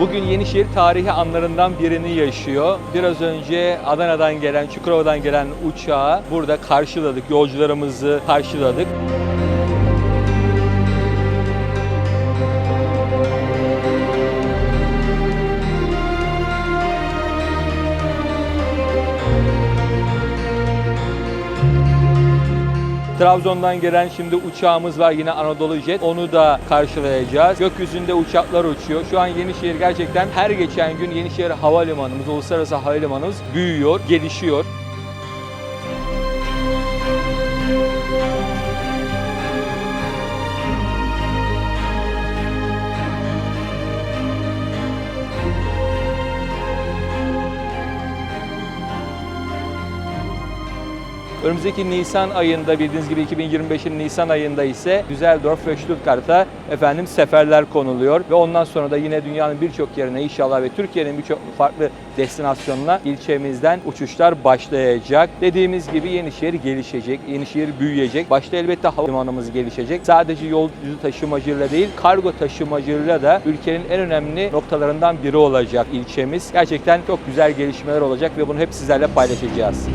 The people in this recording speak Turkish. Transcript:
Bugün Yenişehir tarihi anlarından birini yaşıyor. Biraz önce Adana'dan gelen, Çukurova'dan gelen uçağı burada karşıladık. Yolcularımızı karşıladık. Trabzon'dan gelen şimdi uçağımız var yine Anadolu Jet. Onu da karşılayacağız. Gökyüzünde uçaklar uçuyor. Şu an Yenişehir gerçekten her geçen gün Yenişehir Havalimanımız, Uluslararası Havalimanımız büyüyor, gelişiyor. Önümüzdeki Nisan ayında bildiğiniz gibi 2025'in Nisan ayında ise Düsseldorf ve Stuttgart'a efendim seferler konuluyor ve ondan sonra da yine dünyanın birçok yerine inşallah ve Türkiye'nin birçok farklı destinasyonuna ilçemizden uçuşlar başlayacak. Dediğimiz gibi Yenişehir gelişecek, Yenişehir büyüyecek. Başta elbette havalimanımız gelişecek. Sadece yolcu taşımacılığıyla değil, kargo taşımacılığıyla da ülkenin en önemli noktalarından biri olacak ilçemiz. Gerçekten çok güzel gelişmeler olacak ve bunu hep sizlerle paylaşacağız.